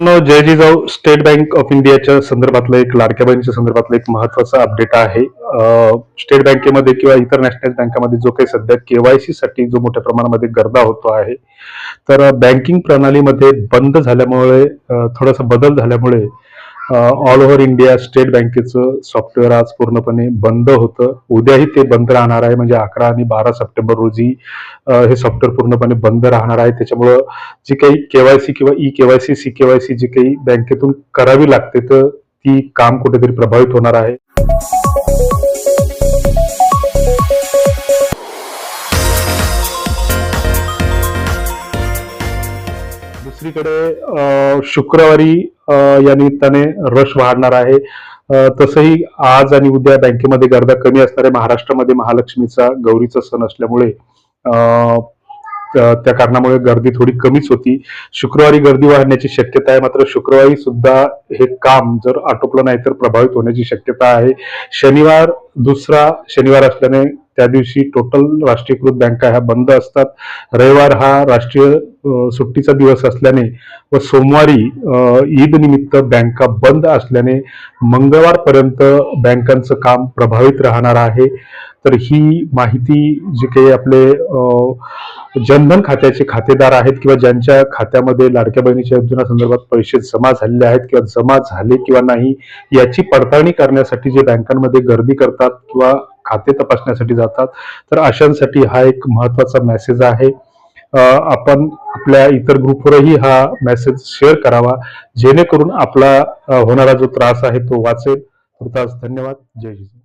न जय Jijau state bank of इंडियाच्या संदर्भातलं एक लाडक्या बँकच्या संदर्भातलं एक महत्वाचं अपडेट आहे. स्टेट बँकेमध्ये किंवा इतर नॅशनल बँकामध्ये जो काही सध्या केवायसी साठी जो मोठ्या प्रमाणामध्ये गर्दा होतो आहे तर बँकिंग प्रणालीमध्ये बंद झाल्यामुळे थोडासा बदल झाल्यामुळे ऑल ओव्हर इंडिया स्टेट बँकेचं सॉफ्टवेअर आज पूर्णपणे बंद होतं. उद्याही ते बंद राहणार आहे. म्हणजे अकरा आणि बारा सप्टेंबर रोजी हे सॉफ्टवेअर पूर्णपणे बंद राहणार आहे. त्याच्यामुळं जी काही केवायसी किंवा ई केवायसी सी केवायसी जी काही बँकेतून करावी लागते तर ती काम कुठेतरी प्रभावित होणार आहे. दुसरीकडे शुक्रवारी या निमित्ताने रश वाढणार आहे. तसंही आज आणि उद्या बँकेमध्ये गर्दा कमी असणाऱ्या महाराष्ट्रामध्ये महालक्ष्मीचा गौरीचा सण असल्यामुळे त्या त्या कारणामुळे गर्दी थोडी कमीच होती. शुक्रवारी गर्दी वाढण्याची शक्यता आहे. मात्र शुक्रवारी सुद्धा हे काम जर आटोपलं नाही तर प्रभावित होण्याची शक्यता आहे. शनिवार दुसरा शनिवार असल्याने त्या दिवशी टोटल राष्ट्रीयकृत बँका ह्या बंद असतात. रविवार हा राष्ट्रीय सुट्टीचा दिवस असल्याने व सोमवारी ईद निमित्त बँका बंद असल्याने मंगळवारपर्यंत बँकांचं काम प्रभावित राहणार आहे. तर ही माहिती जी काही आपले जनधन खात्याचे खातेदार आहेत किंवा ज्यांच्या खात्यामध्ये लाडक्या बहिणीच्या योजनेसंदर्भात पैसे जमा झालेले आहेत किंवा जमा झाले किंवा नाही याची पडताळणी करण्यासाठी जे बँकांमध्ये गर्दी करतात किंवा खाते तपासण्यासाठी जातात. तर अशांसाठी हा एक महत्त्वाचा मेसेज आहे. आपण आपल्या इतर ग्रुपवरही हा मेसेज शेअर करावा. जेणेकरून आपला होणारा जो त्रास आहे तो वाचेल. धन्यवाद. जय हिंद.